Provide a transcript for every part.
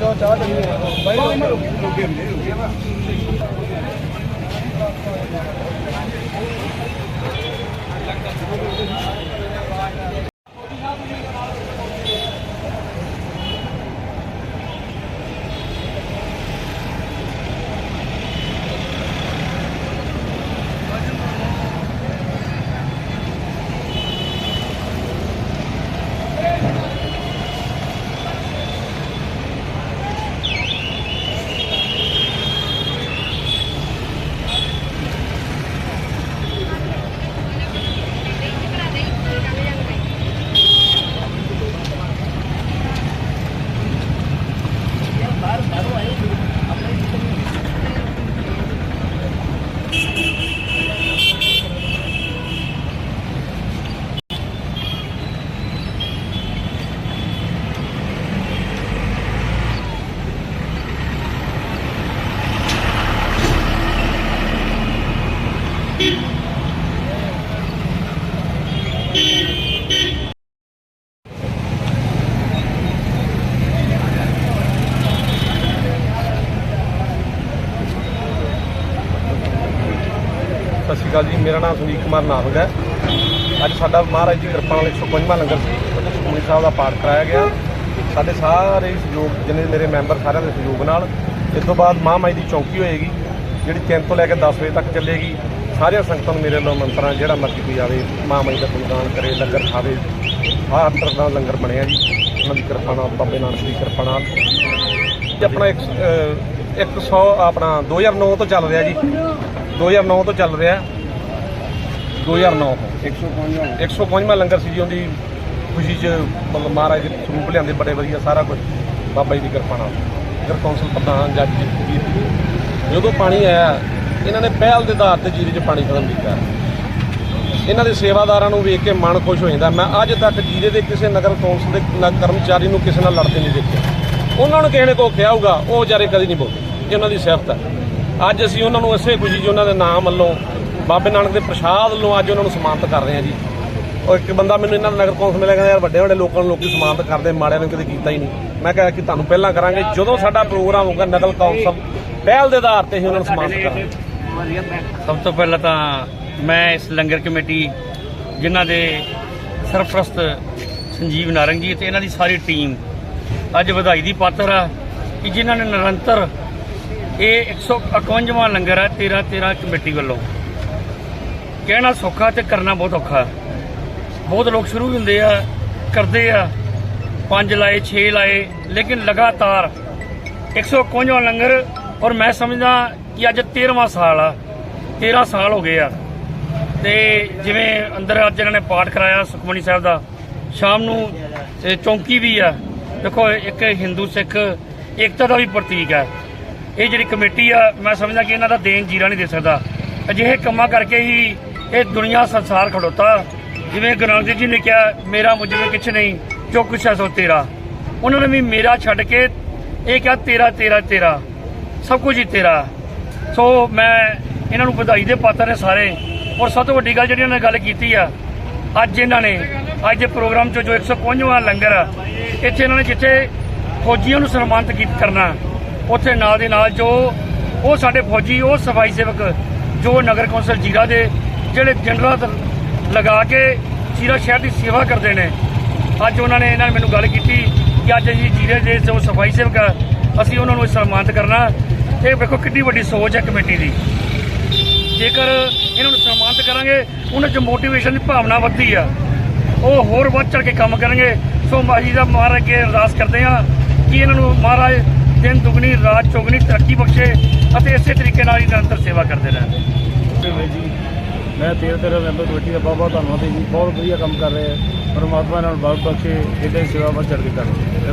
ਜੋ ਚਾਹ ਚਲੀ ਬਾਈ ਰੋਕੇ ਰੋਕੇ ਸਤਿ ਸ਼੍ਰੀ ਅਕਾਲ ਜੀ, ਮੇਰਾ ਨਾਮ ਸੁਨੀਲ ਕੁਮਾਰ ਨਾਵਗ ਹੈ। ਅੱਜ ਸਾਡਾ ਮਹਾਰਾਜ ਦੀ ਕਿਰਪਾ ਨਾਲ 105ਵਾਂ ਲੰਗਰ ਸੁਖਮਨੀ ਸਾਹਿਬ ਦਾ ਪਾਠ ਕਰਾਇਆ ਗਿਆ। ਸਾਡੇ ਸਾਰੇ ਸਹਿਯੋਗ, ਜਿੰਨੇ ਮੇਰੇ ਮੈਂਬਰ ਸਾਰਿਆਂ ਦੇ ਸਹਿਯੋਗ ਨਾਲ, ਇਸ ਤੋਂ ਬਾਅਦ ਮਹਾਮਾਈ ਦੀ ਚੌਂਕੀ ਹੋਏਗੀ, ਜਿਹੜੀ 3 ਤੋਂ ਲੈ ਕੇ 10 ਵਜੇ ਤੱਕ ਚੱਲੇਗੀ। ਸਾਰੀਆਂ ਸੰਗਤਾਂ ਨੂੰ ਮੇਰੇ ਵੱਲੋਂ ਮੰਤਰਾਂ ਜਿਹੜਾ ਮਰਜ਼ੀ ਕੋਈ ਆਵੇ ਮਹਾਮਾਈ ਦਾ ਗੁਣਗਾਨ ਕਰੇ ਲੰਗਰ ਖਾਵੇ ਹਰ ਤਰ੍ਹਾਂ ਦਾ ਲੰਗਰ ਬਣਿਆ ਜੀ। ਉਹਨਾਂ ਦੀ ਕਿਰਪਾ ਨਾਲ ਬਾਬੇ ਨਾਨਕ ਦੀ ਕਿਰਪਾ ਨਾਲ। ਇਹ ਆਪਣਾ ਇੱਕ, ਅਹ, 100 ਆਪਣਾ 2009 ਤੋਂ ਚੱਲ ਰਿਹਾ ਜੀ। 2009 ਤੋਂ ਚੱਲ ਰਿਹਾ। 2009 ਤੋਂ। 105ਵਾਂ ਲੰਗਰ ਸੀ ਜੀ ਉਹਦੀ ਖੁਸ਼ੀ 'ਚ ਮਤਲਬ ਮਹਾਰਾਜ ਦੇ ਸਰੂਪ ਲਿਆਂਦੇ ਬੜੇ ਵਧੀਆ ਸਾਰਾ ਕੁਝ ਬਾਬਾ ਜੀ ਦੀ ਕਿਰਪਾ ਨਾਲ। ਨਗਰ ਕੌਂਸਲ ਪ੍ਰਧਾਨ ਜੱਜ ਜੀ ਜਦੋਂ ਪਾਣੀ ਆਇਆ ਇਹਨਾਂ ਨੇ ਪਹਿਲ ਦੇ ਆਧਾਰ ਤੇ ਜੀਰੇ 'ਚ ਪਾਣੀ ਖਤਮ ਕੀਤਾ। ਇਹਨਾਂ ਦੇ ਸੇਵਾਦਾਰਾਂ ਨੂੰ ਵੇਖ ਕੇ ਮਨ ਖੁਸ਼ ਹੋ ਜਾਂਦਾ। ਮੈਂ ਅੱਜ ਤੱਕ ਜੀਰੇ ਦੇ ਕਿਸੇ ਨਗਰ ਕੌਂਸਲ ਦੇ ਕਰਮਚਾਰੀ ਨੂੰ ਕਿਸੇ ਨਾਲ ਲੜਦੇ ਨਹੀਂ ਦੇਖਿਆ। ਉਹਨਾਂ ਨੂੰ ਕਿਸੇ ਨੇ ਕੋ ਕਿਹਾ ਹੋਊਗਾ, ਉਹ ਵਿਚਾਰੇ ਕਦੀ ਨਹੀਂ ਬੋਲਦੇ ਇਹ ਉਹਨਾਂ ਦੀ ਸਿਫਤ ਹੈ ਅੱਜ ਅਸੀਂ ਉਹਨਾਂ ਨੂੰ ਇਸੇ ਖੁਸ਼ੀ 'ਚ ਉਹਨਾਂ ਦੇ ਨਾਮ ਵੱਲੋਂ ਬਾਬੇ ਨਾਨਕ ਦੇ ਪ੍ਰਸ਼ਾਦ ਵੱਲੋਂ ਅੱਜ ਉਹਨਾਂ ਨੂੰ ਸਨਮਾਨਿਤ ਕਰ ਰਹੇ ਹਾਂ ਜੀ। ਉਹ ਇੱਕ ਬੰਦਾ ਮੈਨੂੰ ਇਹਨਾਂ ਨਗਰ ਕੌਂਸਲ ਮਿਲਿਆ, ਕਹਿੰਦਾ, ਯਾਰ, ਵੱਡੇ ਵੱਡੇ ਲੋਕਾਂ ਨੂੰ ਲੋਕੀ ਸਨਮਾਨਿਤ ਕਰਦੇ, ਮਾੜਿਆਂ ਨੂੰ ਕਦੇ ਕੀਤਾ ਹੀ ਨਹੀਂ। ਮੈਂ ਕਿਹਾ, ਕਿ ਤੁਹਾਨੂੰ ਪਹਿਲਾਂ ਕਰਾਂਗੇ, ਜਦੋਂ ਸਾਡਾ ਪ੍ਰੋਗਰਾਮ ਹੋਊਗਾ ਨਗਰ ਕੌਂਸਲ, ਪਹਿਲ ਦੇ ਆਧਾਰ ਤੇ ਹੀ ਉਹਨਾਂ ਨੂੰ ਸਨਮਾਨਿਤ ਕਰਾਂਗੇ। ਸਭ ਤੋਂ ਪਹਿਲਾਂ ਤਾਂ ਮੈਂ ਇਸ ਲੰਗਰ ਕਮੇਟੀ ਜਿਨ੍ਹਾਂ ਦੇ ਸਰਪ੍ਰਸਤ ਸੰਜੀਵ ਨਾਰੰਗ ਜੀ ਤੇ ਇਹਨਾਂ ਦੀ ਸਾਰੀ ਟੀਮ ਅੱਜ ਵਧਾਈ ਦੀ ਪਾਤਰ ਆ ਕਿ ਜਿਨ੍ਹਾਂ ਨੇ ਨਿਰੰਤਰ ਇਹ 151ਵਾਂ ਲੰਗਰ ਹੈ 13 13 ਕਮੇਟੀ ਵੱਲੋਂ। ਕਹਿਣਾ ਸੌਖਾ ਤੇ ਕਰਨਾ ਬਹੁਤ ਔਖਾ। ਬਹੁਤ ਲੋਕ ਸ਼ੁਰੂ ਵੀ ਹੁੰਦੇ ਆ, ਕਰਦੇ ਆ, ਪੰਜ ਲਾਏ 6 ਲਾਏ, ਲੇਕਿਨ ਲਗਾਤਾਰ 151ਵਾਂ ਲੰਗਰ ਔਰ ਮੈਂ ਸਮਝਦਾ ਕਿ ਅੱਜ 13ਵਾਂ ਸਾਲ ਆ 13 ਸਾਲ ਹੋ ਗਏ ਆ। ਤੇ ਜਿਵੇਂ ਅੰਦਰ ਅੱਜ ਇਹਨਾਂ ਨੇ ਪਾਠ ਕਰਾਇਆ ਸੁਖਮਨੀ ਸਾਹਿਬ ਦਾ, ਸ਼ਾਮ ਨੂੰ ਚੌਂਕੀ ਵੀ ਆ। ਦੇਖੋ, ਇੱਕ ਹਿੰਦੂ, ਸਿੱਖ, ਏਕਤਾ ਦਾ ਵੀ ਪ੍ਰਤੀਕ ਹੈ ਇਹ ਜਿਹੜੀ ਕਮੇਟੀ ਆ, ਮੈਂ ਸਮਝਦਾ ਕਿ ਇਹਨਾਂ ਦਾ ਦੇਣ ਜੀਰਾ ਨਹੀਂ ਦੇ ਸਕਦਾ। ਅਜਿਹੇ ਕੰਮਾਂ ਕਰਕੇ ਹੀ ਇਹ ਦੁਨੀਆ, ਸੰਸਾਰ ਖੜੋਤਾ। ਜਿਵੇਂ ਗੁਰੂ ਨਾਨਕ ਦੇਵ ਜੀ ਨੇ ਕਿਹਾ, ਮੇਰਾ ਮੁਝ ਵਿੱਚ ਕੁਛ ਨਹੀਂ, ਜੋ ਕੁਛ ਹੈ ਸੋ ਤੇਰਾ। ਉਹਨਾਂ ਨੇ ਵੀ ਮੇਰਾ ਛੱਡ ਕੇ ਇਹ ਕਿਹਾ, ਤੇਰਾ ਤੇਰਾ ਤੇਰਾ। ਸਭ ਕੁਝ ਹੀ ਤੇਰਾ। ਸੋ ਮੈਂ ਇਹਨਾਂ ਨੂੰ ਵਧਾਈ ਦੇ ਪਾਤਰ ਨੇ ਸਾਰੇ। ਔਰ ਸਭ ਤੋਂ ਵੱਡੀ ਗੱਲ ਜਿਹੜੀ ਇਹਨਾਂ ਨੇ ਗੱਲ ਕੀਤੀ ਆ ਅੱਜ ਇਹਨਾਂ ਨੇ ਅੱਜ ਦੇ ਪ੍ਰੋਗਰਾਮ 'ਚ ਜੋ 151ਵਾਂ ਲੰਗਰ ਆ ਇੱਥੇ ਇਹਨਾਂ ਨੇ ਜਿੱਥੇ ਫੌਜੀਆਂ ਨੂੰ ਸਨਮਾਨਿਤ ਕੀ ਕਰਨਾ ਉੱਥੇ ਨਾਲ ਦੇ ਨਾਲ ਜੋ ਉਹ ਸਾਡੇ ਫੌਜੀ ਉਹ ਸਫ਼ਾਈ ਸੇਵਕ ਜੋ ਨਗਰ ਕੌਂਸਲ ਜੀਰਾ ਦੇ ਜਿਹੜੇ ਜਨਰਲ ਲਗਾ ਕੇ ਜੀਰਾ ਸ਼ਹਿਰ ਦੀ ਸੇਵਾ ਕਰਦੇ ਨੇ ਅੱਜ ਉਹਨਾਂ ਨੇ ਇਹਨਾਂ ਨੇ ਮੈਨੂੰ ਗੱਲ ਕੀਤੀ ਕਿ ਅੱਜ ਅਸੀਂ ਜੀਰੇ ਦੇ ਜੋ ਸਫ਼ਾਈ ਸੇਵਕ ਆ, ਅਸੀਂ ਉਹਨਾਂ ਨੂੰ ਸਨਮਾਨਿਤ ਕਰਨਾ। ਇਹ ਵੇਖੋ ਕਿੰਨੀ ਵੱਡੀ ਸੋਚ ਹੈ ਕਮੇਟੀ ਦੀ। ਜੇਕਰ ਇਹਨਾਂ ਨੂੰ ਸਨਮਾਨਿਤ ਕਰਾਂਗੇ ਉਹਨਾਂ 'ਚ ਮੋਟੀਵੇਸ਼ਨ ਦੀ ਭਾਵਨਾ ਵੱਧਦੀ ਆ। ਉਹ ਹੋਰ ਵੱਧ ਚੜ ਕੇ ਕੰਮ ਕਰਨਗੇ। ਸੋ ਮਾਜੀ ਦਾ ਮਹਾਰਾਜ ਅੱਗੇ ਅਰਦਾਸ ਕਰਦੇ ਆ ਕਿ ਇਹਨਾਂ ਨੂੰ ਮਹਾਰਾਜ ਦਿਨ ਦੁਗਣੀ ਰਾਤ ਚੌਗਣੀ ਤਰੱਕੀ ਬਖਸ਼ੇ ਅਤੇ ਇਸੇ ਤਰੀਕੇ ਨਾਲ ਹੀ ਨਿਰੰਤਰ ਸੇਵਾ ਕਰਦੇ ਰਹਿਣ। ਮੈਂ 13 13 ਮੈਂਬਰ ਕਮੇਟੀ ਦਾ ਬਹੁਤ ਬਹੁਤ ਧੰਨਵਾਦ ਜੀ। ਬਹੁਤ ਵਧੀਆ ਕੰਮ ਕਰ ਰਹੇ ਹੈ ਪਰਮਾਤਮਾ ਨਾਲ ਬਲ ਬਖਸ਼ੇ ਹੀ ਸੇਵਾ ਵੱਧ ਚੜ ਕੇ ਕਰਨ। ਇਹ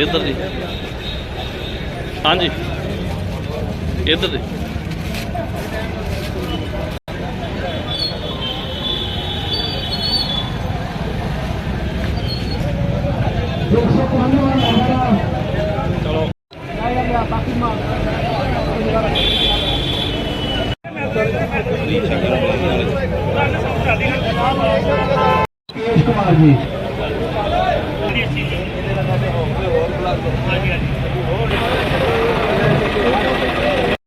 ਇੱਧਰ ਜੀ। ਹਾਂਜੀ। ਇੱਧਰ ਜੀ। ਕੇਸ਼ ਕੁਮਾਰ ਜੀ ਹਾਂਜੀ ਹਾਂਜੀ।